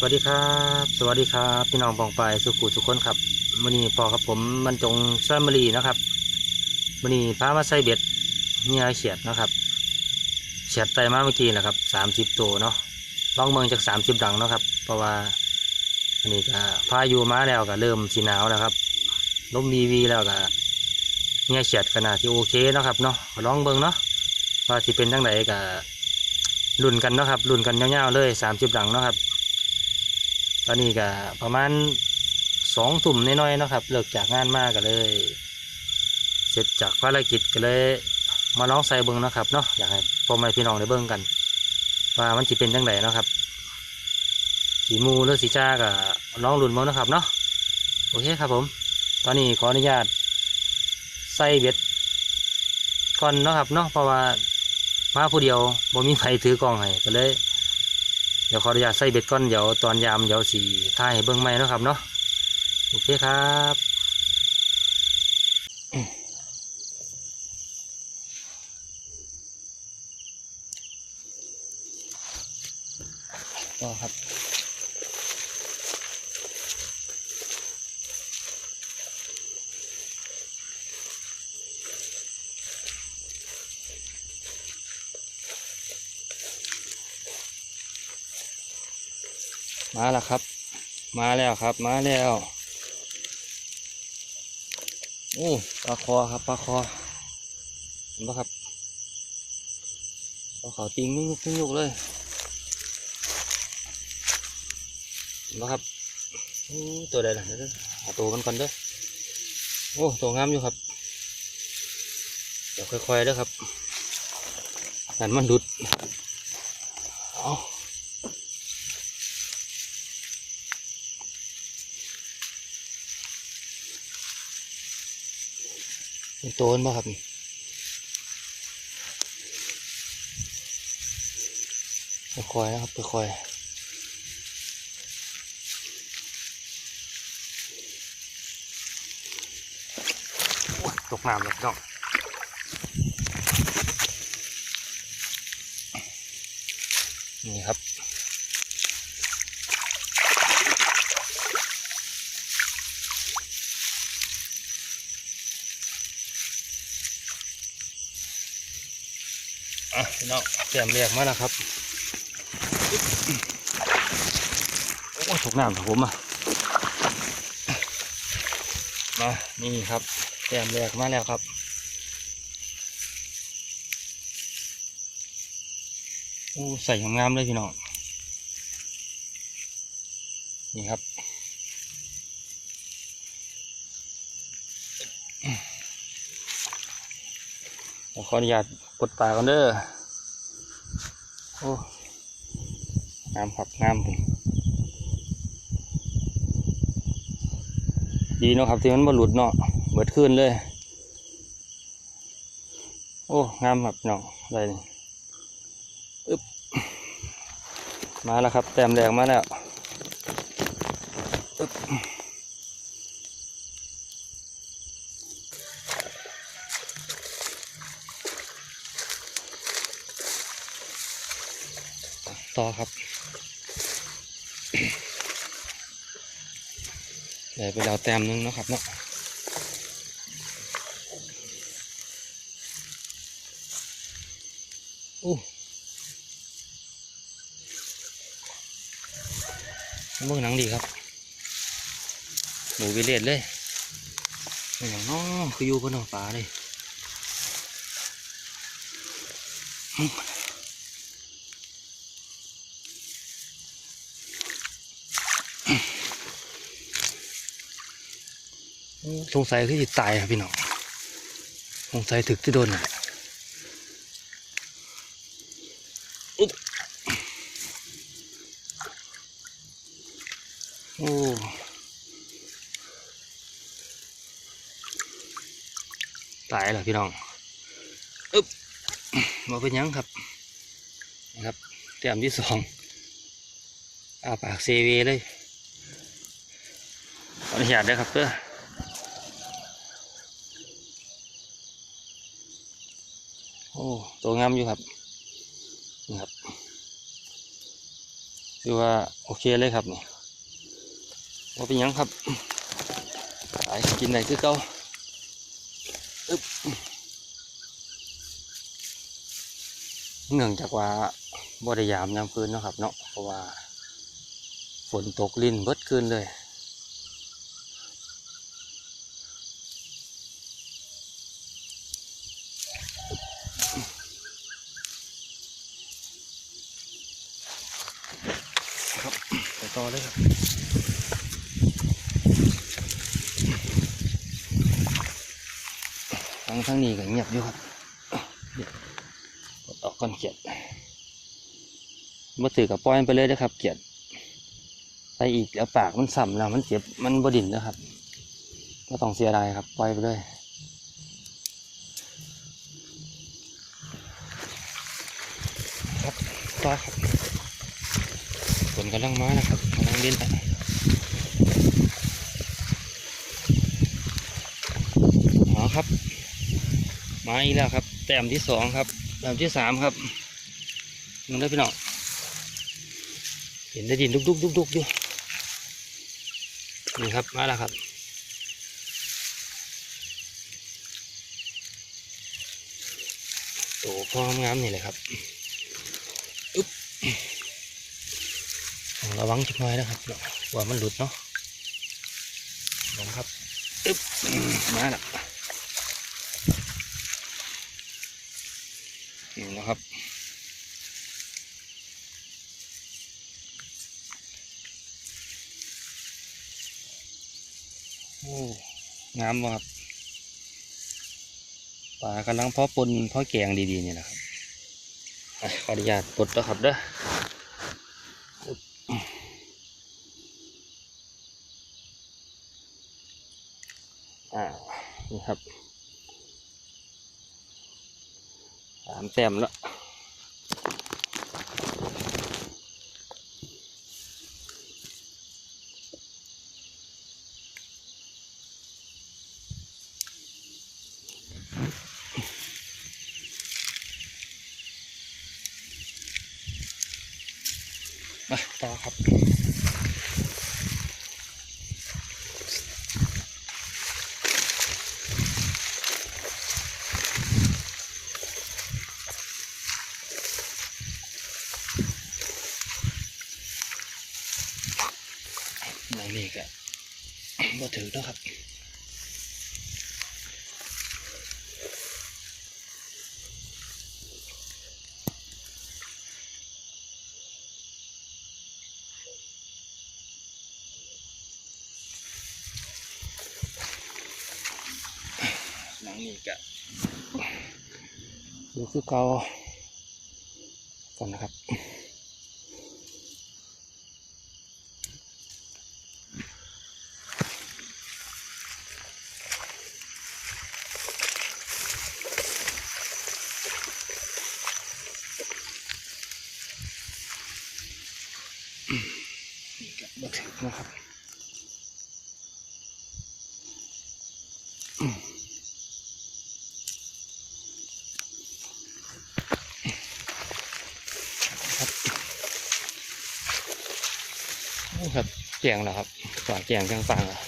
สวัสดีครับ สวัสดีครับ พี่น้องปองไปสุขุสุขคนครับมื่อนี้พอครับผมบรรจงแซมมรีนะครับมื่อนี้พามาใส่เบ็ดเงียเฉียดนะครับเฉียดไตมาเมื่อกี้นะครับสามสิบตัวเนาะลองเมืองจากสามสิบดังเนาะครับ เพราะว่าอันนี้ก็พายุมาแล้วก็เริ่มสีหนาวแล้วครับลมวีวีแล้วก็เงียเฉียดขนาดที่โอเคนะครับเนาะก็ลองเบิ่งเนาะว่าที่เป็นจังไดก็รุ่นกันเนาะครับรุ่นกันยาวๆเลยสามสิบดังเนาะครับ ตอนนี้ก็ประมาณสองทุ่มน้อยๆนะครับ เลิกจากงานมากก็เลย เสร็จจากภารกิจก็เลย มาลองใส่เบิ้งนะครับเนาะอยากให้พ่อแม่พี่น้องได้เบิ้งกัน ว่ามันจะเป็นจังไดนะครับสีมูหรือสีจ้าก็ลองรุ่นมั้งนะครับเนาะโอเคครับผม ตอนนี้ขออนุญาตใส่เบ็ดก่อนนะครับเนาะเพราะว่ามาผู้เดียวบ่มีใครถือกล้องให้ก็เลย เดี๋ยวขออนุญาตใส่เบ็ดก่อนเดี๋ยวตอนยามเดี๋ยวสีท่ายให้เบื้องไม้นะครับเนาะโอเคครับต่อครับ มาแล้วครับ มาแล้วครับ มาแล้วโอ้ปลาคอครับปลาคอเห็นปะครับปลาขาวติงนุ่กนุ่กเลยเห็นปะครับโอ้ตัวใดล่ะเดี๋ยวหาตัวมันก่อนเด้อโอ้ตัวงามอยู่ครับเดี๋ยวค่อยๆเด้อครับนั่นมันหลุดเอา เป็นโตนบ่ครับนี่คอยนะครับคอยๆโอ้ยตกน้ำเลยพี่น้องนี่ครับ อะพี่น้องเตรียมเรียกมาแล้วครับโอ้ยตกน้ำครับผมอะมานี่ครับเตรียมเรียกมาแล้วครับโอ้ใส่งามๆเลยพี่น้องนี่ครับขออนุญาต กดปากันเด้อโอ้งามครับงามดีเนาะครับที่มันบหลุดเนาะเบิดขึ้นเลย โอ้งามครับเนาะได้นี่อึ๊บมาแล้วครับ แต้มแดงมาแล้วอึ๊บ ต่อครับเดี๋ยวไปดาวแต้มหนึงนะครับเนาะอู้มื่อหนังดีครับ หมูวิเลตเลยอย่างน้อคืออยู่บนหนองฟ้าเลย สงสัยคือจิตตายครับพี่น้องสงสัยถึกที่โดนน่ะอุ๊บโอ้ตายแล้วพี่น้องอึ๊บมาเป็นยังครับนะครับเตรียมที่สองอาปากเซเวเลยขออนุญาตด้วยครับเพื่อ โอ้ตัวงามอยู่ครับนี่ครับคือว่าโอเคเลยครับนี่ว่าเป็นยังครับไปกินไหนคือเก่าอึ๊บเนื่องจากว่าบริยามยามคืนนะครับเนาะเพราะว่า ฝนตกลิ่นเบิดคืนเลย ครับไป ต่อเลยครับทางทางนี้ก็เงียบอยู่ครับเดี๋ยวกดออกก่อนเขียดมาถือกับปล่อยไปเลยนะครับเขียดไปอีกแล้วปากมันสั่มแล้วมันเจ็บมันบดินนะครับก็ต้องเสียดายครับปล่อยไปเลยครับต่อครับ กำลังมานะครับกำลังเล่นอะเอาครับ มาอีกแล้วครับ แต้มที่สองครับ แต้มที่สามครับมึงได้พี่น้องเห็นได้ดินดุกดุกดุกดุกอยู่นี่ครับมาแล้วครับโตพองามนี่แหละครับอึ๊บ ระวังจักหน่อยนะครับว่ามันหลุดเนาะลงครับอึ๊บมาแล้วนี่นะครับโอ้งามว่ะครับปลากำลังเพาะปนเพาะแกงดีๆนี่นะครับขออนุญาตปลดแล้วครับเด้อ อ่า นี่ ครับสามแต้มแล้วมาต่อครับ ในนี่ก็ บ่ถือเนาะครับหลังนี้ก็ดูคือเก่าก่อนนะครับ นี่กับันทึกนะครับครับครับแจงแล้วครับฝาแจงจังปังอะ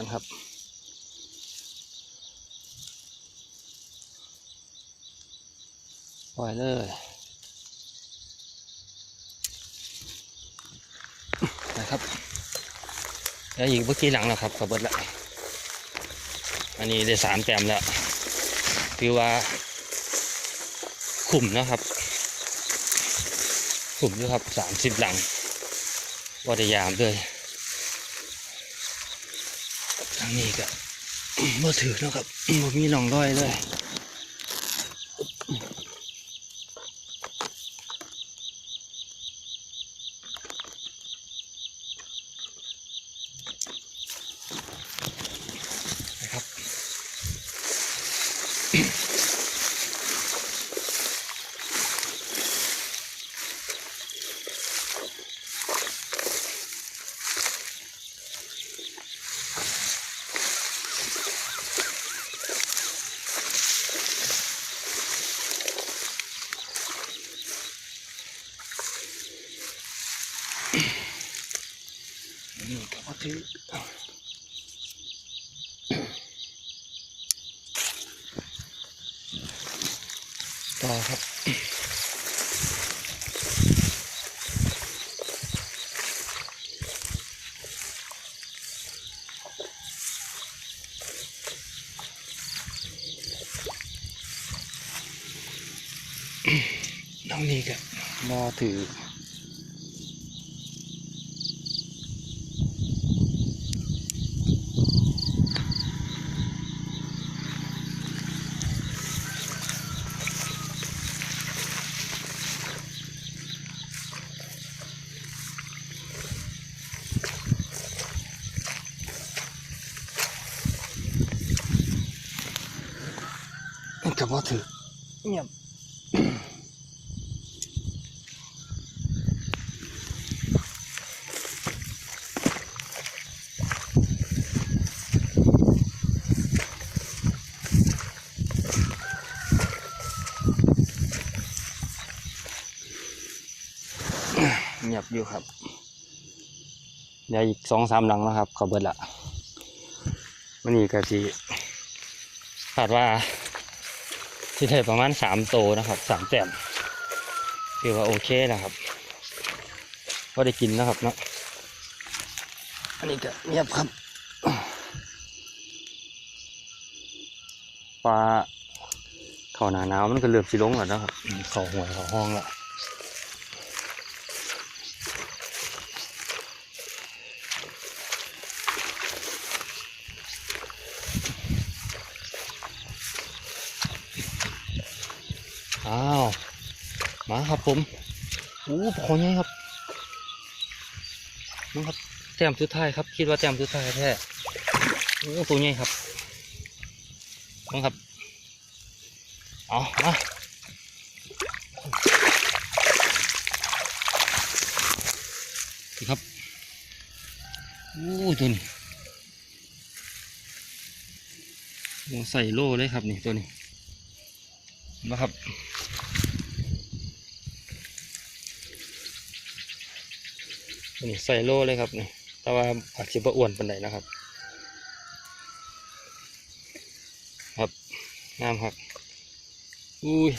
กันครับ ปล่อยเลยนะครับแล้วอีกเมื่อกี้หลังแล้วครับกระเบิดละอันนี้ได้สามแต้มแล้วถือว่าขุมนะครับขุมด้วยครับสามสิบหลังวัดยามเลย นี่ก็เมื่อถือนะครับบ่มีร่องร้อยเลย นะครับ นี่ก็มาถือ ต่อครับน้องนี่ก็มอถือ มันก็บ่ถือเงียบเงียบอยู่ครับ เดี๋ยวอีกสองสามหลังนะครับ เขาเบิดละมันนี่ก็สิคาดว่า ที่ได้ประมาณสามโตนะครับสามแต้มคือว่าโอเคนะครับก็ได้กินนะครับเนาะอันนี้ก็เงียบครับปลาเขาหนาหนาวมันก็เริ่มสิลงแล้วนะครับอืมเขาหัวยเขาห้องแล้ว อ้าวมาครับผมโอ้ปลาคอใหญ่ครับน้องครับแต้มสุดท้ายครับ คิดว่าแต้มสุดท้ายแท้โอ้ตัวใหญ่ครับน้องครับเอามาดีครับโอ้ตัวนี้ใส่โล่เลยครับนี่ตัวนี้นะครับ นี่ใส่โลเลยครับนี่แต่ว่าอาจจะบ่อ้วนปันใดนะครับ ครับงามครับอุ้ย